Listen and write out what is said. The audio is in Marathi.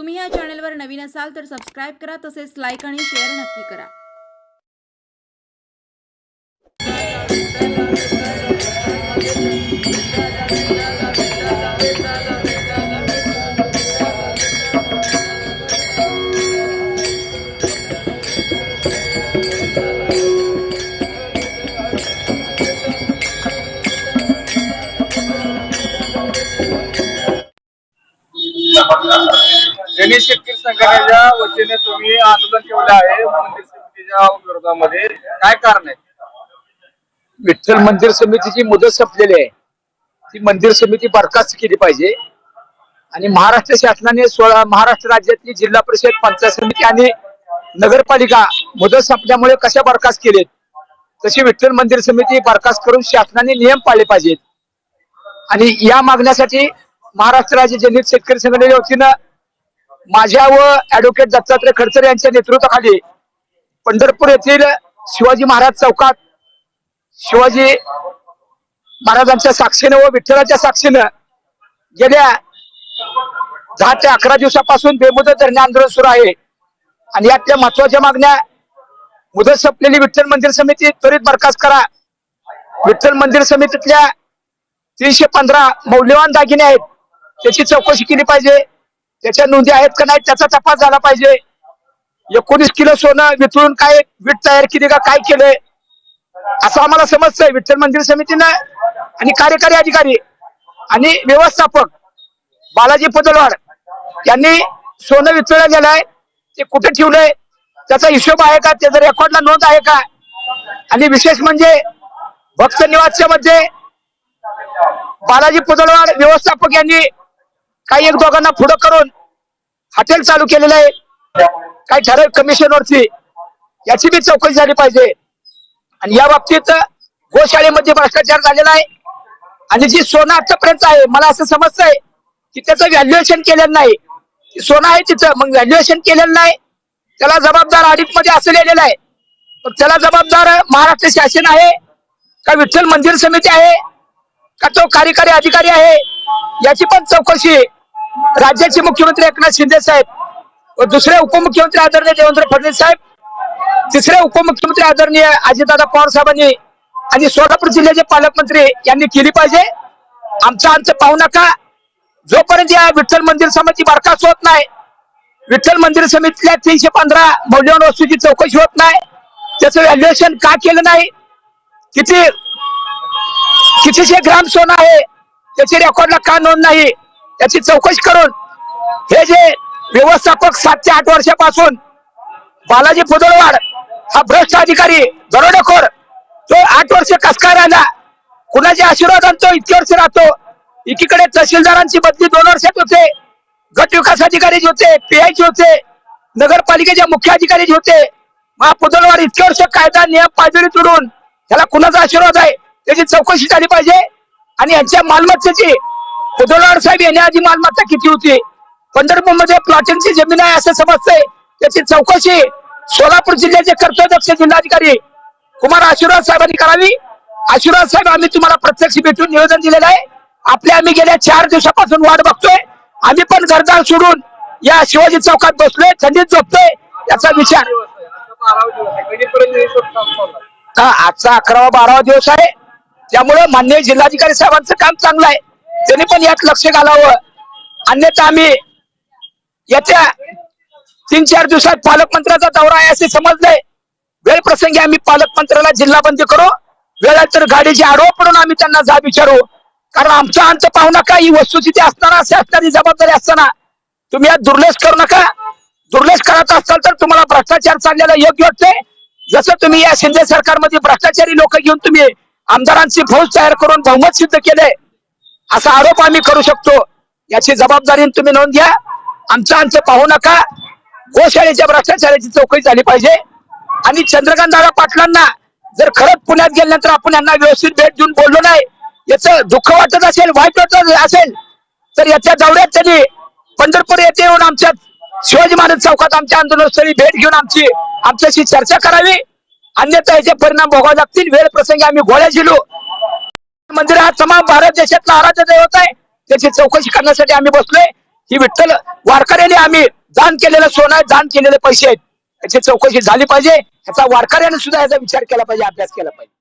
तुम्ही या चॅनलवर नवीन असाल तर सबस्क्राईब करा तसेच लाईक आणि शेअर नक्की करा. गणेश शेतकरी संघटनेच्या वतीने तुम्ही आंदोलन ठेवलं आहे. मंदिर समितीच्या विरोधामध्ये काय कारण आहे? विठ्ठल मंदिर समितीची मुदत संपलेली आहे. ती मंदिर समिती बरखास्त केली पाहिजे. आणि महाराष्ट्र शासनाने सोळा महाराष्ट्र राज्यातली जिल्हा परिषद पंचायत समिती आणि नगरपालिका मुदत संपल्यामुळे कशा बरखास्त केलेत? तशी विठ्ठल मंदिर समिती बरखास्त करून शासनाने नियम पाळले पाहिजेत. आणि या मागण्यासाठी महाराष्ट्र राज्य जनित शेतकरी संघटनेच्या वतीनं माझ्या व ऍडव्होकेट दत्तात्रय खडसर यांच्या नेतृत्वाखाली पंढरपूर येथील शिवाजी महाराज चौकात शिवाजी महाराजांच्या साक्षीनं व विठ्ठलाच्या साक्षीनं गेल्या दहा ते अकरा दिवसापासून बेमुदत धरणे आंदोलन सुरू आहे. आणि यातल्या महत्त्वाच्या मागण्या मुदत संपलेली विठ्ठल मंदिर समिती त्वरित बरखास्त करा. विठ्ठल मंदिर समितीतल्या तीनशे पंधरा मौल्यवान दागिने आहेत त्याची चौकशी केली पाहिजे. त्याच्या नोंदी आहेत का नाही त्याचा तपास झाला पाहिजे. एकोणीस किलो सोनं वितळून काय वीट तयार केली का काय केलंय? असं आम्हाला समजतंय. विठ्ठल मंदिर समितीनं आणि कार्यकारी अधिकारी आणि व्यवस्थापक बालाजी पदलवाड यांनी सोनं वितळलं गेलंय ते कुठे ठेवलंय? त्याचा हिशोब आहे का? त्याचा रेकॉर्डला नोंद आहे का? आणि विशेष म्हणजे भक्त निवासच्या मध्ये बालाजी पुदळवाड व्यवस्थापक यांनी काही एक दोघांना पुढं करून हॉटेल चालू केलेलं आहे. काही ठराविक कमिशनवरती याची बी चौकशी झाली पाहिजे. आणि या बाबतीत गोशाळेमध्ये भ्रष्टाचार झालेला आहे. आणि जी सोनं आतापर्यंत आहे मला असं समजतंय की त्याचं व्हॅल्युएशन केलेलं नाही. सोनं आहे तिथं मग व्हॅल्युएशन केलेलं नाही. त्याला जबाबदार ऑडिटमध्ये असं लिहिलेलं आहे. पण त्याला जबाबदार महाराष्ट्र शासन आहे का विठ्ठल मंदिर समिती आहे का तो कार्यकारी अधिकारी आहे याची पण चौकशी राज्याचे मुख्यमंत्री एकनाथ शिंदे साहेब व दुसरे उपमुख्यमंत्री आदरणीय देवेंद्र फडणवीस साहेब तिसरे उपमुख्यमंत्री आदरणीय अजितदादा पवार साहेबांनी आणि सोलापूर जिल्ह्याचे पालकमंत्री यांनी केली पाहिजे. आमचा आमचं पाहू नका. जोपर्यंत या विठ्ठल मंदिर समिती बरखास्त होत नाही विठ्ठल मंदिर समितीतल्या तीनशे पंधरा मौल्यवान वस्तूची चौकशी होत नाही त्याचं व्हॅल्युएशन का केलं नाही किती कितीशे ग्राम सोनं आहे त्याची रेकॉर्डला का नोंद नाही त्याची चौकशी करून हे जे व्यवस्थापक सात ते आठ वर्षापासून बालाजी पुदळवाड हा भ्रष्ट अधिकारी दरोडेखोर तो आठ वर्ष कस काय राहिला? कुणाचे आशीर्वाद आणतो? इतके वर्ष राहतो. एकीकडे तहसीलदारांची बदली दोन वर्षात होते. गट विकास अधिकारी जे होते पीआयचे होते नगरपालिकेच्या मुख्य अधिकारी जे होते महापुदळवाड इतके वर्ष कायदा नियम पायदळी तुडून त्याला कुणाचा आशीर्वाद आहे? त्याची चौकशी झाली पाहिजे. आणि यांच्या मालमत्तेची पुदळवाड साहेब यांनी आधी मालमत्ता किती होती. पंढरपूरमध्ये प्लॉटिंगची जमीन आहे असं समजतंय. त्याची चौकशी सोलापूर जिल्ह्याचे कर्तव्यदक्ष जिल्हाधिकारी कुमार आशीर्वाद साहेबांनी करावी. आशीर्वाद साहेब आम्ही तुम्हाला प्रत्यक्ष भेटून निवेदन दिलेलं आहे. आपल्या आम्ही गेल्या चार दिवसापासून वाट बघतोय. आम्ही पण घरदार सोडून या शिवाजी चौकात बसलोय थंडीत झोपतोय याचा विचार. हा, आजचा अकरावा बारावा दिवस आहे. त्यामुळे मान्य जिल्हाधिकारी साहेबांचं काम चांगलं आहे. त्यांनी पण यात लक्ष घालावं. अन्यथा आम्ही येत्या तीन चार दिवसात पालकमंत्र्याचा दौरा आहे असे समजलंय. वेळ प्रसंगी आम्ही पालकमंत्र्याला जिल्हा बंदी करू. वेळा तर गाडीची आरोप पडून आम्ही त्यांना जाब विचारू. कारण आमचा अंत पाहू नका ही वस्तुस्थिती असताना असे असणारी जबाबदारी असताना. तुम्ही यात दुर्लक्ष करू नका. दुर्लक्ष करत असाल तर तुम्हाला भ्रष्टाचार चाललेला योग्य वाटते जसं तुम्ही या शिंदे सरकारमध्ये भ्रष्टाचारी लोक घेऊन तुम्ही आमदारांची फौज तयार करून बहुमत सिद्ध केलंय. असा आरोप आम्ही करू शकतो. याची जबाबदारी तुम्ही नोंद घ्या. आमचं आमचं पाहू नका. गोशाळेच्या भ्रष्टाचाराची चौकशी झाली पाहिजे. आणि चंद्रकांत दादा पाटलांना जर खरंच पुण्यात गेल्यानंतर आपण यांना व्यवस्थित भेट देऊन बोललो नाही याचं दुःख वाटत असेल वाईट वाटत असेल तर याच्या दौऱ्यात त्यांनी पंढरपूर येथे येऊन आमच्या शिवाजी महाराज चौकात आमच्या आंदोलनस्थळी भेट घेऊन आमची आमच्याशी चर्चा करावी. अन्यथा याचे परिणाम भोगावे लागतील. वेळ प्रसंगी आम्ही गोळ्या झिलू. मंदिर हा तमाम भारत देशातला आराध्य दैवत आहे. त्याची चौकशी करण्यासाठी आम्ही बसलोय. ही विठ्ठल वारकऱ्याने आम्ही दान केलेलं सोनं आहे दान केलेले पैसे आहेत. याची चौकशी झाली पाहिजे. याचा वारकऱ्याने सुद्धा याचा विचार केला पाहिजे अभ्यास केला पाहिजे.